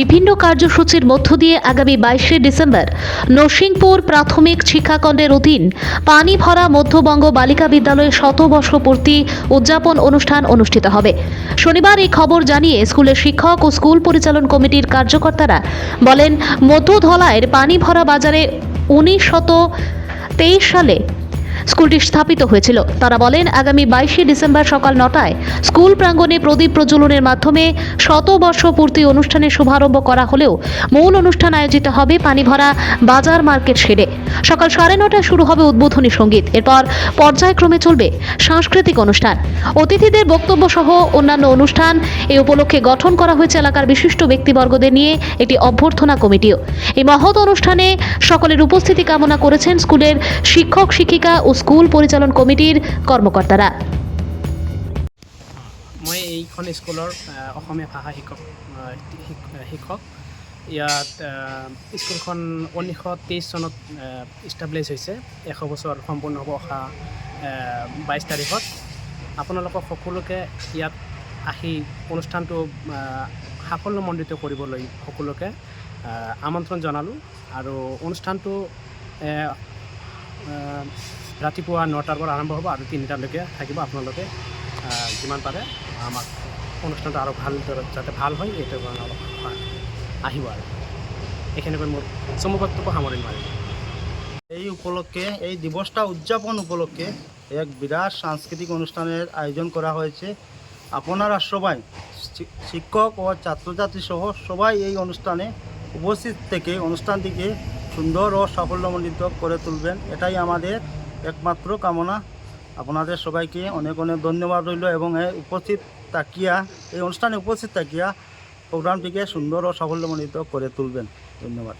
বিভিন্ন কার্যসূচির মধ্য দিয়ে আগামী বাইশে ডিসেম্বর নরসিংপুর প্রাথমিক শিক্ষাখণ্ডের অধীন পানি ভরা মধ্যবঙ্গ বালিকা বিদ্যালয়ে শতবর্ষ পূর্তি উদযাপন অনুষ্ঠান অনুষ্ঠিত হবে। শনিবার এই খবর জানিয়ে স্কুলের শিক্ষক ও স্কুল পরিচালন কমিটির কার্যকর্তারা বলেন মধ্যধলাইয়ের পানি ভরা বাজারে উনিশ শত তেইশ সালে স্কুলটি স্থাপিত হয়েছিল। তারা বলেন, আগামী বাইশে ডিসেম্বর সকাল নটায় স্কুল প্রাঙ্গণে প্রদীপ প্রজ্বলনের মাধ্যমে শতবর্ষ পূর্তি অনুষ্ঠানের শুভারম্ভ করা হলেও মূল অনুষ্ঠান আয়োজিত হবে পানিভরা বাজার মার্কেট শেডে। সকাল সাড়ে নটায় শুরু হবে উদ্বোধনী সংগীত। এরপর পর্যায়ক্রমে চলবে সাংস্কৃতিক অনুষ্ঠান। অতিথিদের বক্তব্য সহ অন্যান্য অনুষ্ঠান এই উপলক্ষে গঠন করা হয়েছে এলাকার বিশিষ্ট ব্যক্তিবর্গদের নিয়ে একটি অভ্যর্থনা কমিটিও। এই মহৎ অনুষ্ঠানে সকলের উপস্থিতি কামনা করেছেন স্কুলের শিক্ষক, শিক্ষিকা ও স্কুল পরিচালন কমিটির কর্মকর্তারা। মই এইখন স্কুলৰ অসমীয়া ভাষা শিক্ষক শিক্ষক ইয়াত স্কুলখন ঊনৈছশ তেইছ চনত ইষ্টাব্লিছ হৈছে। এশ বছৰ সম্পূৰ্ণ হ'ব অহা বাইছ তাৰিখত। আপোনালোকক সকলোকে ইয়াত আহি অনুষ্ঠানটো সাফল্যমণ্ডিত কৰিবলৈ সকলোকে আমন্ত্ৰণ জনালোঁ। আৰু অনুষ্ঠানটো ৰাতিপুৱা নটাৰ পৰা আৰম্ভ হ'ব আৰু তিনিটালৈকে থাকিব আপোনালোকে যিমান পাৰে। আমাক অনুষ্ঠানটো আৰু ভালদৰে যাতে ভালো হয় এইটো কাৰণে অলপ আহ, আহিব আৰু এইখিনিকৈ মোৰ চমু বক্তব্য সামৰণি মাৰিম এই উপলক্ষে এই দিবসটা উদযাপন উপলক্ষে এক বিরাট সাংস্কৃতিক অনুষ্ঠানের আয়োজন করা হয়েছে। আপনারা সবাই শিক্ষক ও ছাত্রছাত্রী সহ সবাই এই অনুষ্ঠানে উপস্থিত থেকে অনুষ্ঠানটিকে সুন্দর ও সাফল্যমণ্ডিত করে তুলবেন। এটাই আমাদের একমাত্র কামনা। আপনাদের সবাইকে অনেক অনেক ধন্যবাদ রইল এবং উপস্থিত তাকিয়া এই অনুষ্ঠানে উপস্থিত তাকিয়া প্রোগ্রামটিকে সুন্দর ও সাফল্যমণ্ডিত করে তুলবেন। ধন্যবাদ।